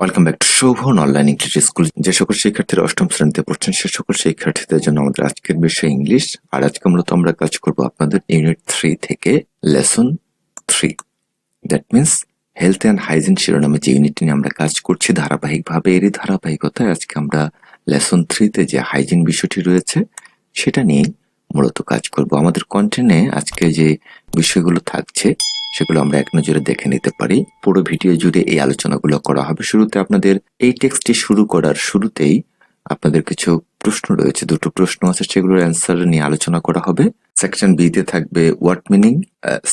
Welcome back to Shovon online English school যে সকল শিক্ষার্থীরা অষ্টম শ্রেণীতে পড়ছেন, সে সকল শিক্ষার্থীদের জন্য আমাদের আজকের বিষয় ইংলিশ আর আজকে মূলত আমরা কাজ করব আপনাদের ইউনিট থ্রি থেকে lesson three that means health and hygiene শিরোনামে যে ইউনিট নিয়ে আমরা কাজ করছি, ধারাবাহিকভাবে এরই ধারাবাহিকতায় আজকে আমরা লেসন থ্রিতে যে হাইজিন বিষয়টি রয়েছে, সেটা নিয়েই মূলত কাজ করব। আমাদের কন্টেন্টে আজকে যে বিষয়গুলো থাকছে সেগুলো আমরা এক নজরে দেখে নিতে পারি। পুরো ভিডিও জুড়ে এই আলোচনাগুলো করা হবে। শুরুতে আপনাদের এই টেক্সটটি শুরু করার শুরুতেই আপনাদের কিছু প্রশ্ন রয়েছে। দুটো প্রশ্ন আছে, সেগুলোর অ্যান্সার নিয়ে আলোচনা করা হবে। সেকশন বি তে থাকবে ওয়ার্ড মিনিং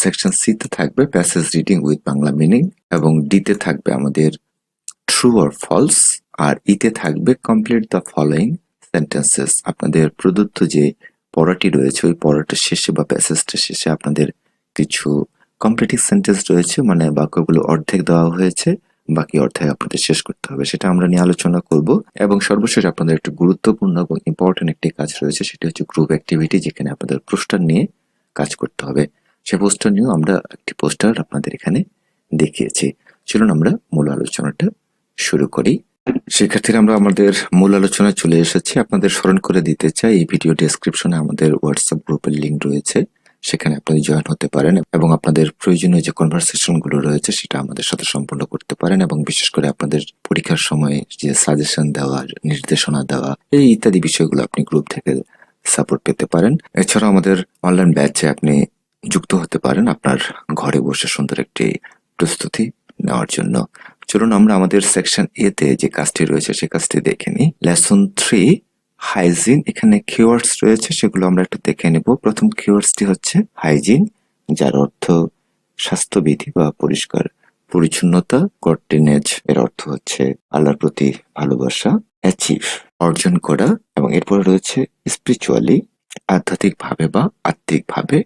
সেকশন সি তে থাকবে passage reading with Bangla meaning এবং ডি তে থাকবে আমাদের ট্রু অর ফলস আর ইতে থাকবে কমপ্লিট দ্য ফলোয়িং সেন্টেন্সেস আপনাদের প্রদত্ত যে পড়াটি রয়েছে, ওই পড়াটার শেষে বা প্যাসেজটা শেষে আপনাদের কিছু কমপ্লিটিভ সেন্টেন্স রয়েছে মানে বাক্যগুলো অর্ধেক দেওয়া হয়েছে, বাকি অর্ধেক আপনাদের শেষ করতে হবে। সেটা আমরা নিয়ে আলোচনা করব। এবং সর্বশেষ আপনাদের একটি গুরুত্বপূর্ণ এবং ইম্পর্টেন্ট একটি কাজ রয়েছে, সেটি হচ্ছে গ্রুপ অ্যাক্টিভিটি যেখানে আপনাদের পোস্টার নিয়ে কাজ করতে হবে। সে পোস্টার নিয়েও আমরা একটি পোস্টার আপনাদের এখানে দেখিয়েছি। চলুন আমরা মূল আলোচনাটা শুরু করি। শিক্ষার্থীরা আমরা আমাদের মূল আলোচনায় চলে এসেছি। আপনাদের স্মরণ করে দিতে চাই, এই ভিডিও ডেসক্রিপশনে আমাদের হোয়াটসঅ্যাপ গ্রুপের লিঙ্ক রয়েছে। সেখানে আপনি জয়েন হতে পারেন এবং আপনাদের প্রয়োজনীয় যে কনভারসেশনগুলো রয়েছে সেটা আমাদের সাথে সম্পন্ন করতে পারেন এবং বিশেষ করে আপনাদের পরীক্ষার সময় যে সাজেশন দেওয়া, নির্দেশনা দেওয়া, এই ইত্যাদি বিষয়গুলো আপনি গ্রুপ থেকে সাপোর্ট পেতে পারেন। এছাড়াও আমাদের অনলাইন ব্যাচে আপনি যুক্ত হতে পারেন আপনার ঘরে বসে সুন্দর একটি প্রস্তুতি নেওয়ার জন্য। চলুন আমরা আমাদের সেকশন এ তে যে কাজটি রয়েছে সেই কাজটি দেখে নিই। লেসন থ্রি হাইজিন এখানে কিওয়ার্ডস রয়েছে, সেগুলো আমরা একটু দেখে নেব। প্রথম কিওয়ার্ডসটি হচ্ছে হাইজিন যার অর্থ স্বাস্থ্যবিধি বা পরিষ্কার পরিচ্ছন্নতা কর্টিনেজ এর অর্থ হচ্ছে আল্লাহর প্রতি ভালোবাসা অ্যাচিভ অর্জন করা, এবং এরপরে রয়েছে স্পিরিচুয়ালি আধ্যাত্মিক ভাবে বা আত্মিক ভাবে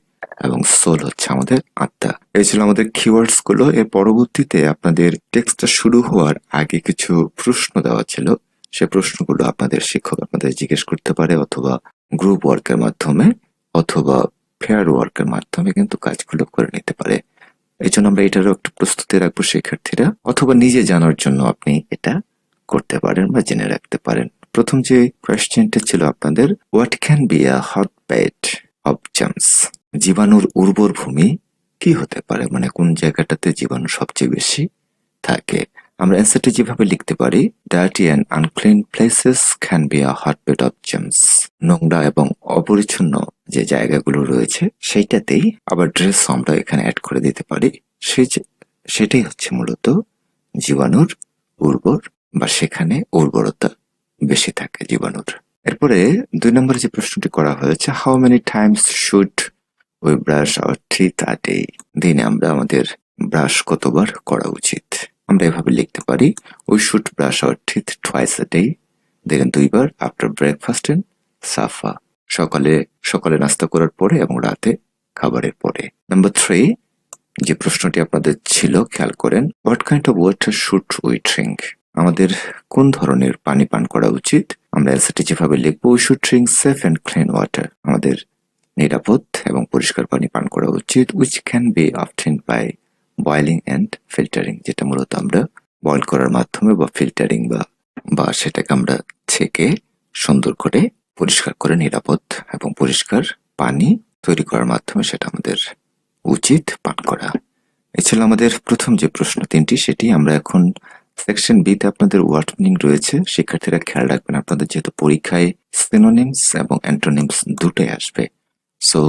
এবং সোল হচ্ছে আমাদের আত্মা। এই ছিল আমাদের কিওয়ার্ডসগুলো এর পরবর্তীতে আপনাদের টেক্সটটা শুরু হওয়ার আগে কিছু প্রশ্ন দেওয়া ছিল। সে প্রশ্নগুলো আপনাদের শিক্ষক আপনাদের জিজ্ঞেস করতে পারে অথবা গ্রুপ ওয়ার্কের মাধ্যমে অথবা ফেয়ার ওয়ার্কের মাধ্যমে কিন্তু কাজগুলো করে নিতে পারে। এই জন্য আমরা এটারও একটু প্রস্তুতি রাখব শিক্ষার্থীরা অথবা নিজে জানার জন্য আপনি এটা করতে পারেন বা জেনে রাখতে পারেন। প্রথম যে কোয়েশ্চেনটা ছিল আপনাদের what can be a hotbed of germs জীবাণুর উর্বর ভূমি কি হতে পারে? মানে কোন জায়গাটাতে জীবাণু সবচেয়ে বেশি থাকে? আমরা অ্যান্সারটি যেভাবে লিখতে পারি dirty and unclean places can be a hotbed of germs নোংরা এবং অপরিচ্ছন্ন যে জায়গাগুলো রয়েছে, সেইটাতেই আবার ড্রেস আমরা এখানে অ্যাড করে দিতে পারি। যে- সেটাই হচ্ছে মূলত জীবাণুর উর্বর বা সেখানে উর্বরতা বেশি থাকে জীবাণুর। এরপরে দুই নম্বরে যে প্রশ্নটি করা হয়েছে how many times should we brush our teeth a দিনে আমরা আমাদের ব্রাশ কতবার করা উচিত? আমরা এভাবে লিখতে পারি we should brush our teeth twice a day দিনে দুইবার আফটার ব্রেকফাস্ট এন্ড সাফা সকালে সকালে নাস্তা করার পরে এবং রাতে খাবারের পরে। নাম্বার থ্রি যে প্রশ্নটি আপনাদের ছিল, খেয়াল করেন what kind of water should we drink আমাদের কোন ধরনের পানি পান করা উচিত? আমরা অ্যান্সারটি যেভাবে লিখব we should drink safe and clean water আমাদের নিরাপদ এবং পরিষ্কার পানি পান করা উচিত which can be obtain by boiling and filtering যেটা মূলত আমরা বয়েল করার মাধ্যমে বা ফিল্টারিং বা বা সেটাকে আমরা ছেঁকে সুন্দর করে পরিষ্কার করে নিরাপদ এবং পরিষ্কার পানি তৈরি করার মাধ্যমে সেটা আমাদের উচিত পান করা। এছাড়া আমাদের প্রথম যে প্রশ্ন তিনটি, সেটি আমরা এখন সেকশন বি তে আপনাদের ওয়ার্ড মিনিং রয়েছে। শিক্ষার্থীরা খেয়াল রাখবেন, আপনাদের যেহেতু পরীক্ষায় সিনোনিমস এবং অ্যান্টোনিমস দুটোই আসবে। সো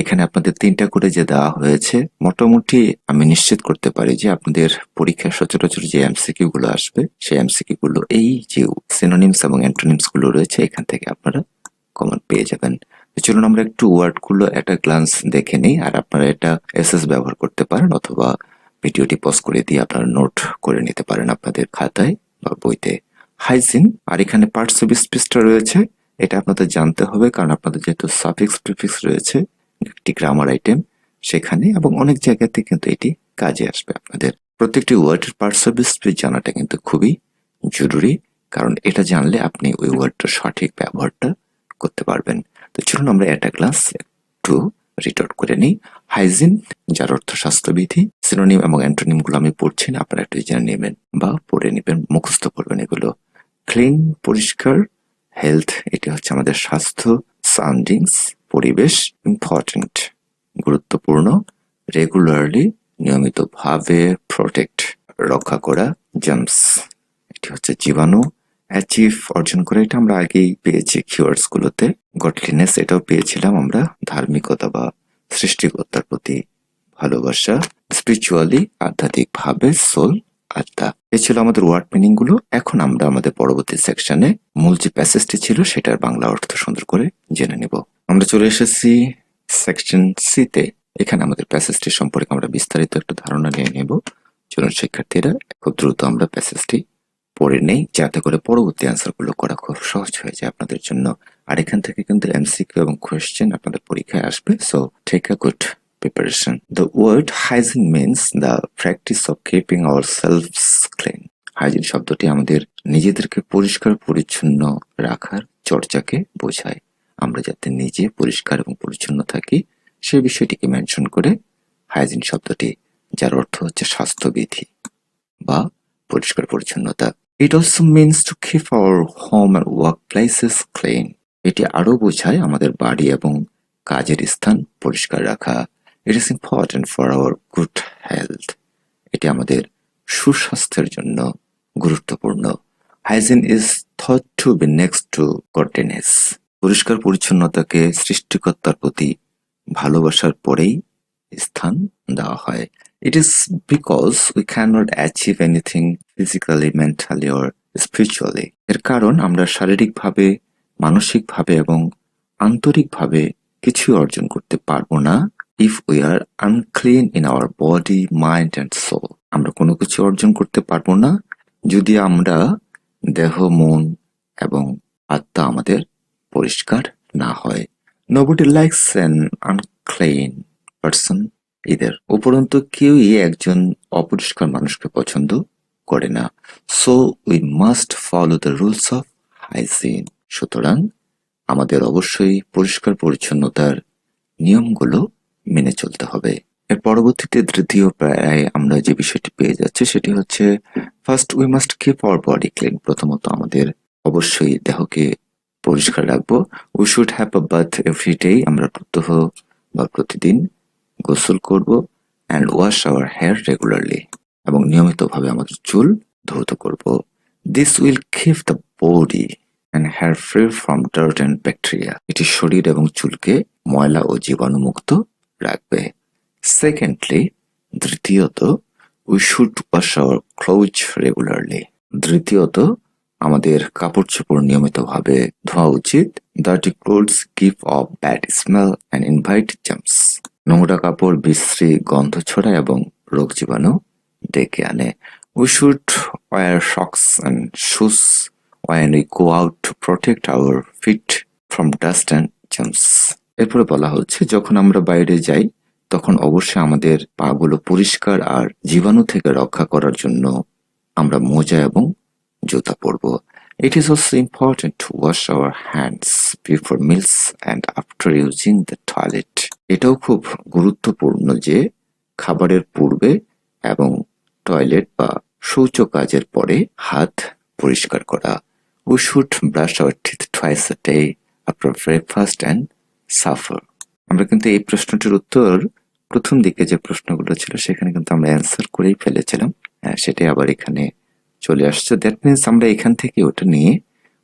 এখানে আপনাদের তিনটা করে যে দেওয়া হয়েছে, মোটামুটি আমি নিশ্চিত করতে পারি যে আপনাদের পরীক্ষায় সচরাচর যে এমসিকিউ গুলো আসবে, সেই এমসিকিউ গুলো, এই যে সিনোনিমস এবং অ্যান্টোনিমসগুলো রয়েছে, এখান থেকে আপনারা কমন পেয়ে যাবেন। চলুন আমরা একটু ওয়ার্ডগুলো একটা গ্লান্স দেখে নিই, আর আপনারা এটা এসএস ব্যবহার করতে পারেন, অথবা ভিডিওটি পজ করে দিয়ে আপনারা নোট করে নিতে পারেন আপনাদের খাতায় বা বইতে। হাইজিন আর এখানে পার্টস অফ স্পিচটা রয়েছে, এটা আপনাদের জানতে হবে, কারণ আপনাদের যেহেতু সাফিক্স প্রিফিক্স রয়েছে একটি গ্রামার আইটেম সেখানে এবং অনেক জায়গাতে কিন্তু এটি কাজে আসবে। আপনাদের প্রত্যেকটি ওয়ার্ডের পার্টস অফ স্পিচ জানাটা কিন্তু খুবই জরুরি, কারণ এটা জানলে আপনি ওই ওয়ার্ডটার সঠিক ব্যবহারটা করতে পারবেন। তো চলুন আমরা একটা ক্লাস একটু রিড আউট করে নিই। হাইজিন যার অর্থ স্বাস্থ্যবিধি সিনোনিম এবং অ্যান্টোনিমগুলো আমি পড়ছি না, আপনারা একটু জেনে নেবেন বা পড়ে নেবেন, মুখস্থ করবেন এগুলো। ক্লিন পরিষ্কার হেলথ এটি হচ্ছে আমাদের স্বাস্থ্য সাউন্ডিংস পরিবেশ ইম্পর্টেন্ট গুরুত্বপূর্ণ রেগুলারলি নিয়মিতভাবে প্রোটেক্ট রক্ষা করা জাম্পস এটি হচ্ছে জীবাণু। অ্যাচিভ অর্জন করে এটা আমরা আগেই পেয়েছি কিওয়ার্ডস গুলোতে। গডলিনেস এটাও পেয়েছিলাম আমরা ধার্মিকতা বা সৃষ্টিকর্তার প্রতি ভালোবাসা। স্পিরিচুয়ালি আধ্যাত্মিক ভাবে সোল আত্মা। এ ছিল আমাদের ওয়ার্ড মিনিংগুলো। এখন আমরা আমাদের পরবর্তী সেকশনে মূল যে প্যাসেজটি ছিল, সেটার বাংলা অর্থ সুন্দর করে জেনে নেব। আমরা চলে এসেছি সেকশন সি তে। এখানে আমাদের প্যাসেজটি সম্পর্কে আমরা বিস্তারিত একটু ধারণা নিয়ে নেব। চলুন, শিক্ষার্থীরা, খুব দ্রুত আমরা প্যাসেজটি পড়ে নেই, যাতে করে পরবর্তী অ্যান্সারগুলো করা খুব সহজ হয়ে যায় আপনাদের জন্য। আর এখান থেকে কিন্তু এমসিকিউ এবং কোয়েশ্চেন আপনাদের পরীক্ষায় আসবে। So take a good preparation. The word hygiene means the practice of keeping ourselves clean. Hygiene শব্দটি আমাদের নিজেদেরকে পরিষ্কার, পরিচ্ছন্ন রাখার চর্চাকে বোঝায়। আমরা যাতে নিজে পরিষ্কার এবং পরিচ্ছন্ন থাকি সেই বিষয়টিকে মেনশন করে হাইজিন শব্দটি, যার অর্থ হচ্ছে স্বাস্থ্যবিধি বা পরিষ্কার পরিচ্ছন্নতা। It also means to keep our home and workplaces clean এটি আরও বোঝায় আমাদের বাড়ি এবং কাজের স্থান পরিষ্কার রাখা। It is important for our good health এটি আমাদের সুস্বাস্থ্যের জন্য গুরুত্বপূর্ণ। Hygiene is thought to be next to godliness পরিষ্কার পরিচ্ছন্নতাকে সৃষ্টিকর্তার প্রতি ভালোবাসার পরেই স্থান দেওয়া হয়। It is because we cannot achieve anything physically mentally or spiritually এর কারণ আমরা শারীরিকভাবে, মানসিকভাবে এবং আন্তরিকভাবে কিছু অর্জন করতে পারব না if we are unclean in our body mind and soul আমরা কোনো কিছু অর্জন করতে পারব না যদি আমরা দেহ, মন এবং আত্মা আমাদের পরিষ্কার না হয়। Nobody likes an unclean person এদের উপরন্তু কেউই একজন অপরিষ্কার মানুষকে পছন্দ করে না। So we must follow the rules of hygiene সুতরাং, আমাদের অবশ্যই পরিষ্কার পরিচ্ছন্নতার নিয়মগুলো মেনে চলতে হবে। এর পরবর্তীতে তৃতীয় প্রায় আমরা যে বিষয়টি পেয়ে যাচ্ছি, সেটি হচ্ছে first we must keep our body clean প্রথমত আমাদের অবশ্যই দেহকে পরিষ্কার রাখব। We should have a bath every day আমরা প্রত্যহ বা প্রতিদিন গোসল করব and wash our hair regularly এবং নিয়মিতভাবে আমাদের চুল ধৌত করব। This will keep the body and hair free from dirt and bacteria এটি শরীর এবং চুলকে ময়লা ও জীবাণুমুক্ত রাখবে। সেকেন্ডলি দ্বিতীয়ত we should wash our clothes regularly দ্বিতীয়ত আমাদের কাপড় চোপড় নিয়মিতভাবে ধোয়া উচিত। Dirty clothes give off bad smell and invite germs নোংরা কাপড়, বিশ্রী গন্ধ ছড়ায় এবং রোগ জীবাণু ডেকে আনে। We should wear socks and shoes when we go out to protect our feet from dust and germs. এরপরে বলা হচ্ছে, যখন আমরা বাইরে যাই, তখন অবশ্যই আমাদের পাগুলো পরিষ্কার আর জীবাণু থেকে রক্ষা করার জন্য আমরা মোজা এবং জুতা পরব। It is also important to wash our hands before meals and after using the toilet এটাও খুব গুরুত্বপূর্ণ যে খাবারের পূর্বে এবং টয়লেট বা শৌচ কাজের পরে হাত পরিষ্কার করা। We should brush our teeth twice a day after breakfast and supper আমরা কিন্তু এই প্রশ্নটির উত্তর প্রথম দিকে যে প্রশ্নগুলো ছিল সেখানে কিন্তু আমরা অ্যান্সার করেই ফেলেছিলাম। হ্যাঁ, সেটাই আবার এখানে চলে আসছে। দ্যাট মিনস আমরা এখান থেকে ওটা নিয়ে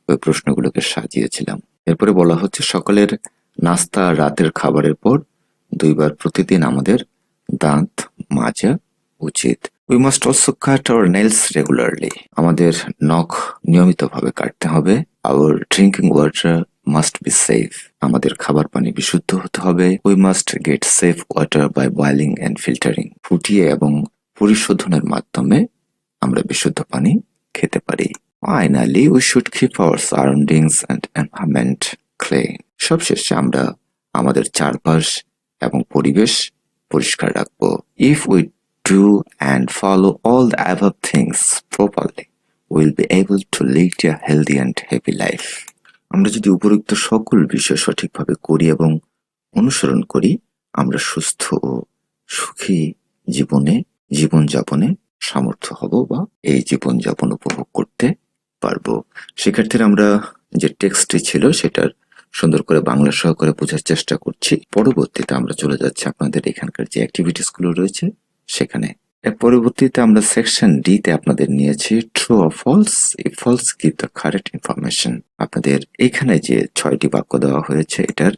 ওই প্রশ্নগুলোকে সাজিয়েছিলাম। এরপরে বলা হচ্ছে সকালের নাস্তা রাতের খাবারের পর দুইবার প্রতিদিন আমাদের দাঁত, মাজা উচিত। We must also cut our nails regularly আমাদের নখ নিয়মিতভাবে কাটতে হবে। Our drinking water must be safe আমাদের খাবার পানি বিশুদ্ধ হতে হবে। We must get safe water by boiling and filtering ফুটিয়ে এবং পরিশোধনের মাধ্যমে আমরা বিশুদ্ধ পানি খেতে পারি। Finally we should keep our surroundings and environment clean সবশেষে আমরা আমাদের চারপাশ এবং পরিবেশ পরিষ্কার রাখব। If we do and follow all the above things properly will be able to lead a healthy and happy life আমরা যদি উপরোক্ত সকল বিষয় সঠিকভাবে করি এবং অনুসরণ করি, আমরা সুস্থ ও সুখী জীবনে, জীবনযাপনে সামর্থ্য হব বা এই জীবনযাপন উপভোগ করতে পারব। শিক্ষার্থীরা, আমরা যে টেক্সটটি ছিল সেটার সুন্দর করে বাংলা সহকারে বোঝার চেষ্টা করছি। পরবর্তীতে আমরা চলে যাচ্ছি আপনাদের এখানকার যে অ্যাক্টিভিটিসগুলো রয়েছে সেখানে। পরবর্তীতে আমরা সেকশন ডি তে আপনাদের নিয়েছি ট্রু অফ ফলস এই false give the correct information আপনাদের এখানে যে ছয়টি বাক্য দেওয়া হয়েছে, এটার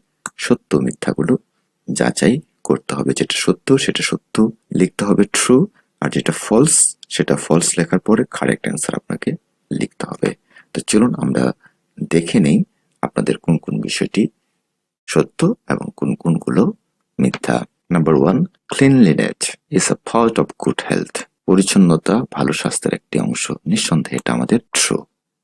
সত্য মিথ্যাগুলো যাচাই করতে হবে। যেটা সত্য, সেটা সত্য লিখতে হবে। ট্রু আর যেটা ফলস সেটা ফলস লেখার পরে কারেক্ট অ্যান্সার আপনাকে লিখতে হবে। তো চলুন আমরা দেখে নেই আপনাদের কোন কোন বিষয়টি সত্য এবং কোন কোনগুলো মিথ্যা। Number one cleanliness is a part of good health পরিচ্ছন্নতা ভালো স্বাস্থ্যের একটি অংশ। নিঃসন্দেহে এটা আমাদের ট্রু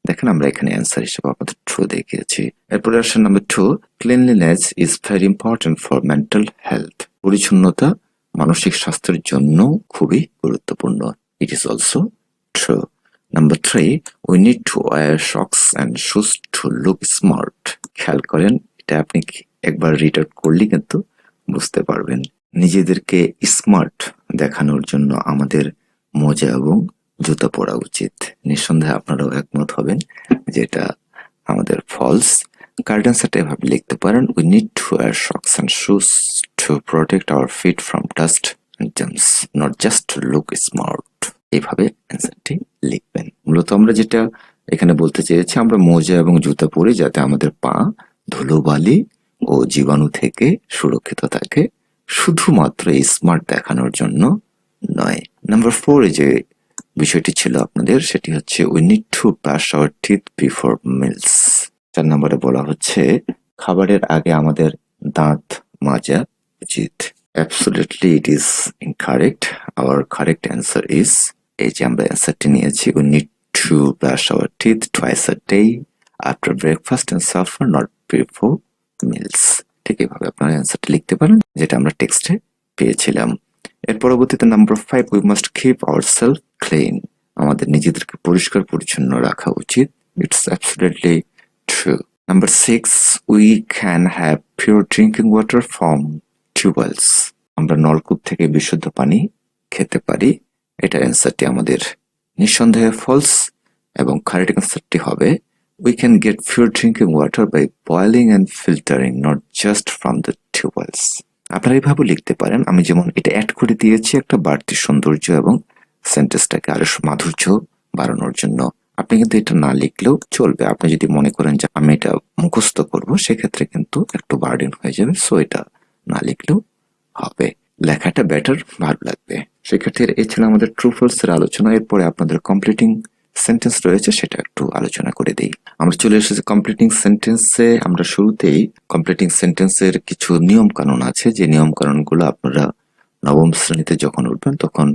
দেখেন আমরা এখানে অ্যান্সার হিসেবে আপনাদের ট্রু দেখিয়েছি। এরপরে আসে number two cleanliness is very important for mental health পরিচ্ছন্নতা মানসিক স্বাস্থ্যের জন্য খুবই গুরুত্বপূর্ণ। It is also true number three we need to wear socks and shoes to look smart খেয়াল করেন, এটা আপনি একবার আউট করলে কিন্তু বুঝতে পারবেন। নিজেদেরকে স্মার্ট দেখানোর জন্য আমাদের মোজা এবং জুতা পরা উচিত। নিঃসন্দেহে আপনারাও একমত হবেন যেটা আমাদের ফলস গার্ডেন্সটা এভাবে লিখতে পারেন we need to wear socks and shoes to protect our feet from dust and germs not just to look smart এইভাবে লিখবেন। মূলত আমরা যেটা এখানে বলতে চেয়েছি, আমরা মোজা এবং জুতা পরি যাতে আমাদের পা ধুলোবালি ও জীবাণু থেকে সুরক্ষিত থাকে, শুধুমাত্র স্মার্ট দেখানোর জন্য নয়। নাম্বার ফোর যে বিষয়টি ছিল আপনাদের, সেটি হচ্ছে we need to brush our teeth before meals চার নম্বরে বলা হচ্ছে, খাবারের আগে আমাদের দাঁত মাজা উচিত। Absolutely it is incorrect our correct answer is এই যে আমরা অ্যান্সারটি নিয়েছি we need to brush our teeth twice a day after breakfast and supper not before meals ঠিক এইভাবে আপনারা অ্যান্সারটি লিখতে পারেন, যেটা আমরা টেক্সটে পেয়েছিলাম। এর পরবর্তীতে number five we must keep our self clean আমাদের নিজেদেরকে পরিষ্কার পরিচ্ছন্ন রাখা উচিত। It's absolutely true number six we can have pure drinking water from tube wells আমরা নলকূপ থেকে বিশুদ্ধ পানি খেতে পারি। এটা অ্যান্সারটি আমাদের নিঃসন্দেহে ফলস এবং কারেক্ট অ্যান্সারটি হবে। We can get pure drinking water by boiling and filtering, not just from the tubewells. আপনারা এইভাবে লিখতে পারেন। আমি যেমন এটা অ্যাড করে দিয়েছি একটা বাড়তি সৌন্দর্য এবং সেন্টেন্সটাকে আরও মাধুর্য বাড়ানোর জন্য। আপনি কিন্তু এটা না লিখলেও চলবে। আপনি যদি মনে করেন যে আমি এটা মুখস্থ করব, সেক্ষেত্রে কিন্তু একটু বার্ডেন হয়ে যাবে। সো এটা না লিখলেও হবে। লেখাটা বেটার ভালো লাগবে। শিক্ষার্থীর এই ছিল আমাদের ট্রু ফলস এর আলোচনা। এরপরে আপনাদের কমপ্লিটিং সেন্টেন্স রয়েছে, সেটা একটু আলোচনা করে দিই। আমরা চলে এসেছি কমপ্লিটিং সেন্টেন্সে আমরা শুরুতেই কমপ্লিটিং সেন্টেন্সের কিছু নিয়ম কানুন আছে। যে নিয়ম কানুনগুলো আপনারা নবম শ্রেণীতে যখন উঠবেন, তখন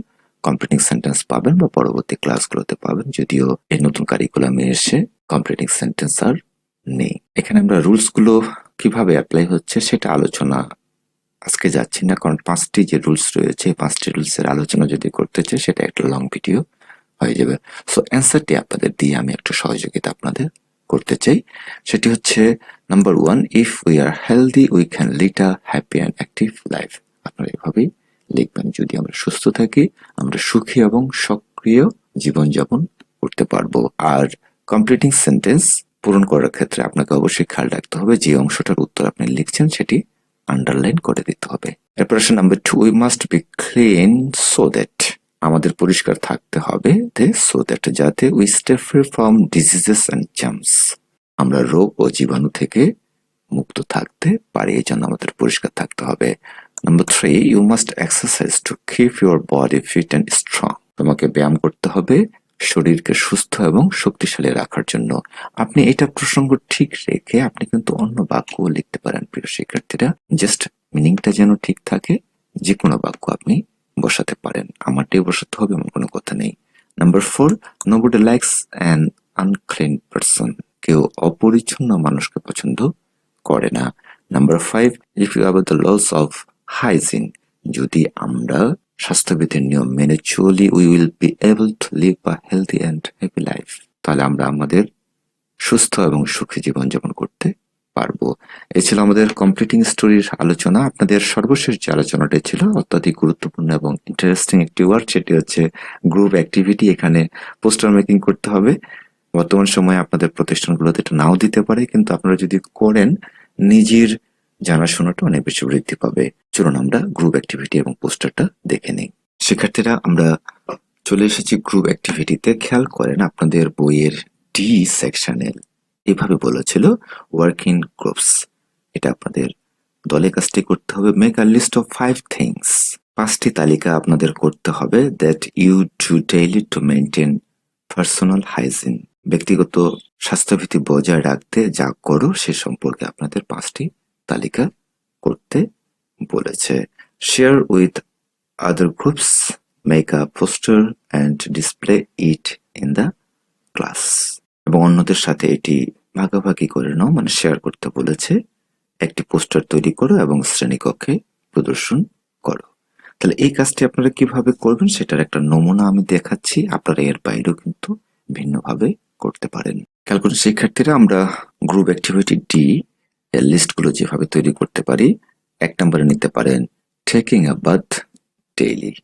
কমপ্লিটিং সেন্টেন্স পাবেন বা পরবর্তী ক্লাসগুলোতে পাবেন, যদিও এই নতুন কারিকুলামে এসে কমপ্লিটিং সেন্টেন্স আর নেই। এখানে আমরা রুলসগুলো কীভাবে অ্যাপ্লাই হচ্ছে সেটা আলোচনা আজকে যাচ্ছি না, কারণ পাঁচটি যে রুলস রয়েছে পাঁচটি রুলস এর আলোচনা যদি করতে চাই, সেটা একটা লং ভিডিও হয়ে যাবে। সো অ্যান্সারটি আপনাদের দিয়ে আমি একটু সহযোগিতা আপনাদের করতে চাই। সেটি হচ্ছে number one if we are healthy we can lead a happy and active life আপনারা এভাবেই লিখবেন যদি আমরা সুস্থ থাকি, আমরা সুখী এবং সক্রিয় জীবনযাপন করতে পারব। আর কমপ্লিটিং সেন্টেন্স পূরণ করার ক্ষেত্রে আপনাকে অবশ্যই খেয়াল রাখতে হবে, যে অংশটার উত্তর আপনি লিখছেন সেটি আন্ডারলাইন করে দিতে হবে। এরপর number two we must be clean so that আমাদের পরিষ্কার থাকতে হবে সো দ্যাট যাতে we stay free from diseases and germs আমরা রোগ ও জীবাণু থেকে মুক্ত থাকতে পারি এই জন্য আমাদের পরিষ্কার থাকতে হবে। Number three you must exercise to keep your body fit and strong তোমাকে ব্যায়াম করতে হবে শরীরকে সুস্থ এবং শক্তিশালী রাখার জন্য। আপনি এটা প্রসঙ্গ ঠিক রেখে আপনি কিন্তু অন্য বাক্য লিখতে পারেন, প্রিয় শিক্ষার্থীরা। জাস্ট মিনিংটা যেন ঠিক থাকে যে কোনো বাক্য আপনি বসাতে পারেন। আমারটাই বসাতে হবে এমন কোনো কথা নেই। Number four nobody likes an unclean person কেউ অপরিচ্ছন্ন মানুষকে পছন্দ করে না। Number five if you have the laws of hygiene যদি আমরা স্বাস্থ্যবিধির নিয়ম মেনে চলি we will be able to live a healthy and happy life তাহলে আমরা আমাদের সুস্থ এবং সুখী জীবনযাপন করতে পারব। এই ছিল আমাদের কমপ্লিটিং স্টোরির আলোচনা। আপনাদের সর্বশেষ যে আলোচনাটা ছিল, অত্যাধিক গুরুত্বপূর্ণ এবং ইন্টারেস্টিং একটি ওয়ার্ড সেটি হচ্ছে গ্রুপ অ্যাক্টিভিটি এখানে পোস্টার মেকিং করতে হবে। বর্তমান সময়ে আপনাদের প্রতিষ্ঠানগুলোতে এটা নাও দিতে পারে। কিন্তু আপনারা যদি করেন, নিজের জানাশোনাটা অনেক বেশি বৃদ্ধি পাবে। চলুন আমরা গ্রুপ অ্যাক্টিভিটি এবং পোস্টারটা দেখে নিই। শিক্ষার্থীরা, আমরা চলে এসেছি গ্রুপ অ্যাক্টিভিটিতে খেয়াল করেন, আপনাদের বইয়ের ডি সেকশনে এভাবে বলেছিল ওয়ার্ক ইন গ্রুপস এটা আপনাদের দলে কাজটি করতে হবে। Make a list of five things পাঁচটি তালিকা আপনাদের করতে হবে that you do daily to maintain personal hygiene ব্যক্তিগত স্বাস্থ্যভীতি বজায় রাখতে যা করো, সে সম্পর্কে আপনাদের পাঁচটি তালিকা করতে বলেছে। Share with other groups make a poster and display it in the class এবং অন্যদের সাথে এটি ভাগাভাগি করে নাও মানে শেয়ার করতে বলেছে। একটি পোস্টার তৈরি করো এবং শ্রেণীকক্ষে প্রদর্শন করো। তাহলে এই কাজটি আপনারা কীভাবে করবেন সেটার একটা নমুনা আমি দেখাচ্ছি। আপনারা এর বাইরেও কিন্তু ভিন্নভাবে করতে পারেন। খেয়াল করুন, শিক্ষার্থীরা, আমরা গ্রুপ অ্যাক্টিভিটি ডি লিস্টগুলো যেভাবে তৈরি করতে পারি, এক নম্বরে নিতে পারেন টেকিং আ বাথ ডেইলি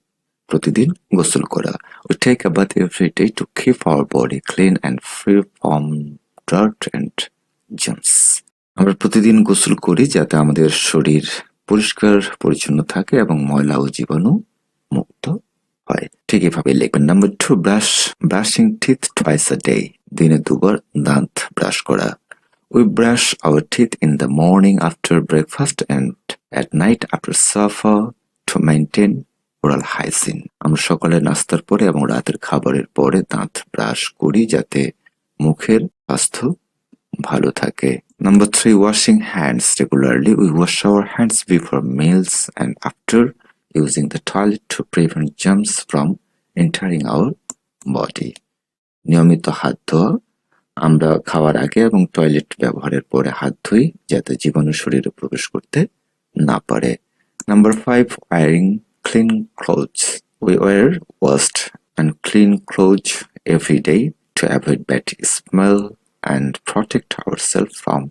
প্রতিদিন গোসল করা। We take a bath every day to keep our body clean and free from dirt and germs. আমরা প্রতিদিন গোসল করি যাতে আমাদের শরীর পরিষ্কার, পরিচ্ছন্ন থাকে এবং ময়লা ও জীবাণু মুক্ত হয়। ঠিক এভাবে লিখবেন। Number two brush brushing teeth twice a day দিনে দুবার দাঁত ব্রাশ করা। We brush our teeth in the morning after breakfast and at night after supper to maintain oral hygiene আমরা সকালে নাস্তার পরে এবং রাতের খাবারের পরে দাঁত ব্রাশ করি যাতে মুখের স্বাস্থ্য ভালো থাকে। Number three washing hands regularly we wash our hands before meals and after using the toilet to prevent germs from entering our body নিয়মিত হাত ধোয়া আমরা খাওয়ার আগে এবং টয়লেট ব্যবহারের পরে হাত ধুই যাতে জীবাণু শরীরে প্রবেশ করতে না পারে। Number five, wearing clean clothes. We wear washed and clean clothes every to avoid avoid smell smell protect our self from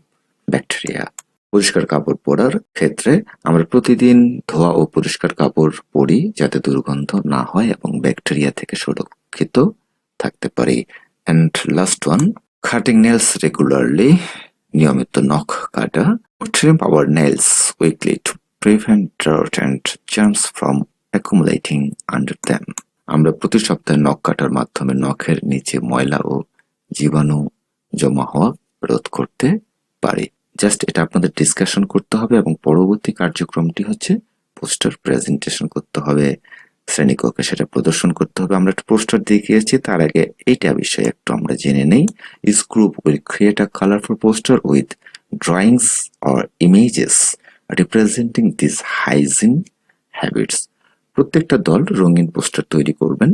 bacteria পরিষ্কার কাপড় পরার ক্ষেত্রে আমরা প্রতিদিন ধোয়া ও পরিষ্কার কাপড় পরি যাতে দুর্গন্ধ না হয় এবং ব্যাকটেরিয়া থেকে সুরক্ষিত থাকতে পারি। And last one cutting nails regularly নিয়মিত নখ কাটা trim our nails weekly to prevent dirt and germs from accumulating under them. আমরা প্রতি সপ্তাহে নখ কাটার মাধ্যমে নখের নিচে ময়লা ও জীবাণু জমা হওয়া রোধ করতে পারি জাস্ট এটা আপনাদের ডিসকাশন করতে হবে এবং পরবর্তী কার্যক্রমটি হচ্ছে পোস্টার প্রেজেন্টেশন করতে হবে শ্রেণীকক্ষে সেটা প্রদর্শন করতে হবে। আমরা একটা পোস্টার দেখিয়েছি তার আগে এইটা বিষয়ে একটু আমরা জেনে নেই। Each group will create a colourful poster with drawings or images representing this hygiene habits প্রত্যেকটা দল রঙিন পোস্টার তৈরি করবেন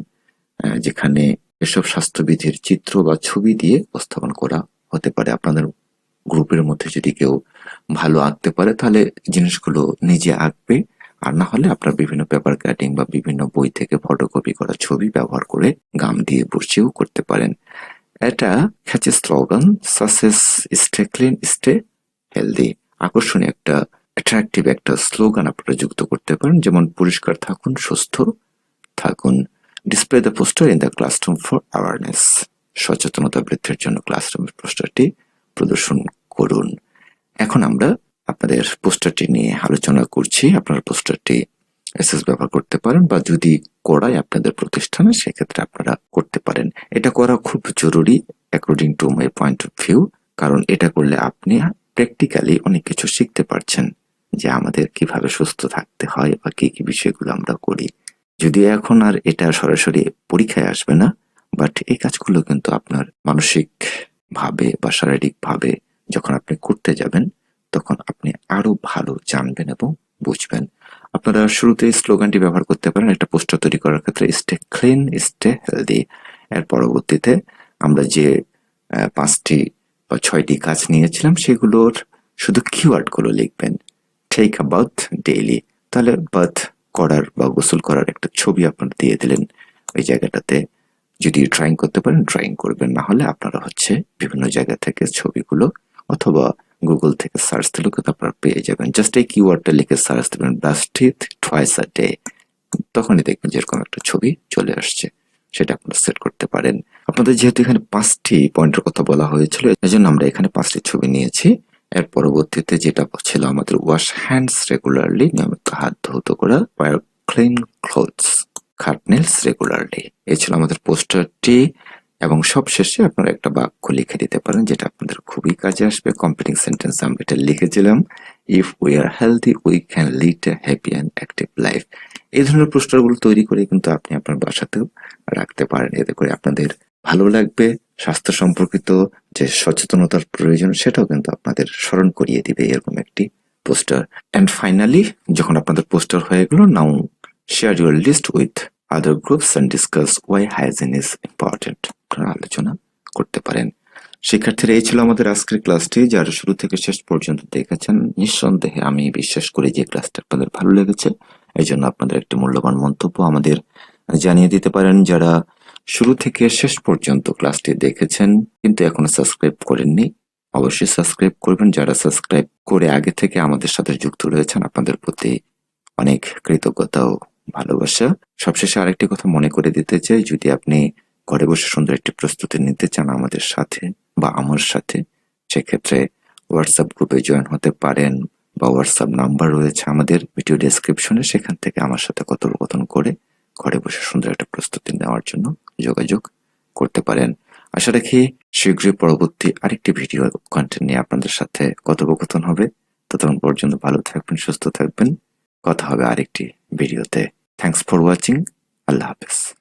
যেখানে এসব স্বাস্থ্যবিধির চিত্র বা ছবি দিয়ে উপস্থাপন করা হতে পারে। আপনাদের গ্রুপের মধ্যে যদি কেউ ভালো আঁকতে পারে, তাহলে জিনিসগুলো নিজে আঁকবে। আর না হলে আপনার বিভিন্ন পেপার কাটিং বা বিভিন্ন বই থেকে ফটোকপি করা ছবি ব্যবহার করে গাম দিয়ে বসিয়েও করতে পারেন। এটা catchy slogan such as stay clean stay healthy আকর্ষণীয় একটা অ্যাট্রাকটিভ একটা স্লোগান আপনারা যুক্ত করতে পারেন। যেমন, পরিষ্কার থাকুন, সুস্থ থাকুন। Display the poster in the classroom for awareness সচেতনতা বৃদ্ধির জন্য ক্লাসরুমের পোস্টারটি প্রদর্শন করুন। এখন আমরা আপনাদের পোস্টারটি নিয়ে আলোচনা করছি। আপনারা পোস্টারটি এসএস ব্যবহার করতে পারেন বা যদি করায় আপনাদের প্রতিষ্ঠানে, সেক্ষেত্রে আপনারা করতে পারেন। এটা করা খুব জরুরি according to my point of view কারণ এটা করলে আপনি প্র্যাকটিক্যালি অনেক কিছু শিখতে পারছেন যে আমাদের কীভাবে সুস্থ থাকতে হয় বা কি কি বিষয়গুলো আমরা করি। যদি এখন আর এটা সরাসরি পরীক্ষায় আসবে না বাট এই কাজগুলো কিন্তু আপনার মানসিকভাবে বা শারীরিক ভাবে যখন আপনি করতে যাবেন তখন আপনি আরও ভালো জানবেন এবং বুঝবেন। আপনারা শুরুতে স্লোগানটি ব্যবহার করতে পারেন, একটা পোস্টার তৈরি করার ক্ষেত্রে স্টে ক্লিন স্টে হেলদি এর পরবর্তীতে আমরা যে পাঁচটি বা ছয়টি কাজ নিয়েছিলাম, সেগুলোর শুধু কিওয়ার্ডগুলো লিখবেন। টেক আ বাথ ডেইলি তাহলে বাথ করার বা গোসল করার একটা ছবি আপনারা দিয়ে দিলেন ওই জায়গাটাতে। যদি ড্রয়িং করতে পারেন ড্রয়িং করবেন, না হলে আপনারা হচ্ছে বিভিন্ন জায়গা থেকে ছবিগুলো অথবা গুগল থেকে সার্চ দিলে আপনারা পেয়ে যাবেন। জাস্ট এই কিওয়ার্ডটা লিখে সার্চ দেবেন brush teeth twice a day তখনই দেখবেন যেরকম একটা ছবি চলে আসছে। সেটা আপনারা সেট করতে পারেন। আপনাদের যেহেতু এখানে পাঁচটি পয়েন্টের কথা বলা হয়েছিল, এজন্য আমরা এখানে পাঁচটি ছবি নিয়েছি। এর পরবর্তীতে যেটা ছিল আমাদের ওয়াশ হ্যান্ডস রেগুলারলি নিয়মিত হাত ধৌত করা ক্লিন ক্লোথস খাটনেলস রেগুলারলি এই ছিল আমাদের পোস্টারটি এবং সব শেষে আপনারা একটা বাক্য লিখে দিতে পারেন, যেটা আপনাদের খুবই কাজে আসবে। কম্পিটিং সেন্টেন্স আমরা এটা লিখেছিলাম if we are healthy we can lead a happy and active life এই ধরনের পোস্টারগুলো তৈরি করে কিন্তু আপনি আপনার বাসাতেও রাখতে পারেন। এতে করে আপনাদের ভালো লাগবে, স্বাস্থ্য সম্পর্কিত যে সচেতনতার প্রয়োজন, সেটাও কিন্তু আপনাদের স্মরণ করিয়ে দিবে এরকম একটি পোস্টার। অ্যান্ড ফাইনালি যখন আপনাদের পোস্টার হয়ে গেল now share your list with other groups and discuss why hygiene is important আপনারা আলোচনা করতে পারেন। শিক্ষার্থীরা, এই ছিল আমাদের আজকের ক্লাসটি, যারা শুরু থেকে শেষ পর্যন্ত দেখেছেন। নিঃসন্দেহে আমি বিশ্বাস করি যে ক্লাসটা আপনাদের ভালো লেগেছে। এই জন্য আপনাদের একটি মূল্যবান মন্তব্য আমাদের জানিয়ে দিতে পারেন। যারা শুরু থেকে শেষ পর্যন্ত ক্লাসটি দেখেছেন, কিন্তু এখনও সাবস্ক্রাইব করেননি, অবশ্যই সাবস্ক্রাইব করবেন। যারা সাবস্ক্রাইব করে আগে থেকে আমাদের সাথে যুক্ত রয়েছেন, আপনাদের প্রতি অনেক কৃতজ্ঞতা ও ভালোবাসা। সবশেষে আরেকটি কথা মনে করে দিতে চাই, যদি আপনি ঘরে বসে সুন্দর একটি প্রস্তুতি নিতে চান আমাদের সাথে বা আমার সাথে, সেক্ষেত্রে হোয়াটসঅ্যাপ গ্রুপে জয়েন হতে পারেন বা হোয়াটসঅ্যাপ নাম্বার রয়েছে আমাদের ভিডিও ডেসক্রিপশনে সেখান থেকে আমার সাথে কথোপকথন করে ঘরে বসে সুন্দর একটা প্রস্তুতি নেওয়ার জন্য যোগাযোগ করতে পারেন। আশা রাখি শীঘ্রই পরবর্তী আরেকটি ভিডিও কন্টেন্ট নিয়ে আপনাদের সাথে কথোপকথন হবে। ততক্ষণ পর্যন্ত ভালো থাকবেন, সুস্থ থাকবেন। কথা হবে আরেকটি ভিডিওতে থ্যাংকস ফর ওয়াচিং আল্লাহ হাফেজ।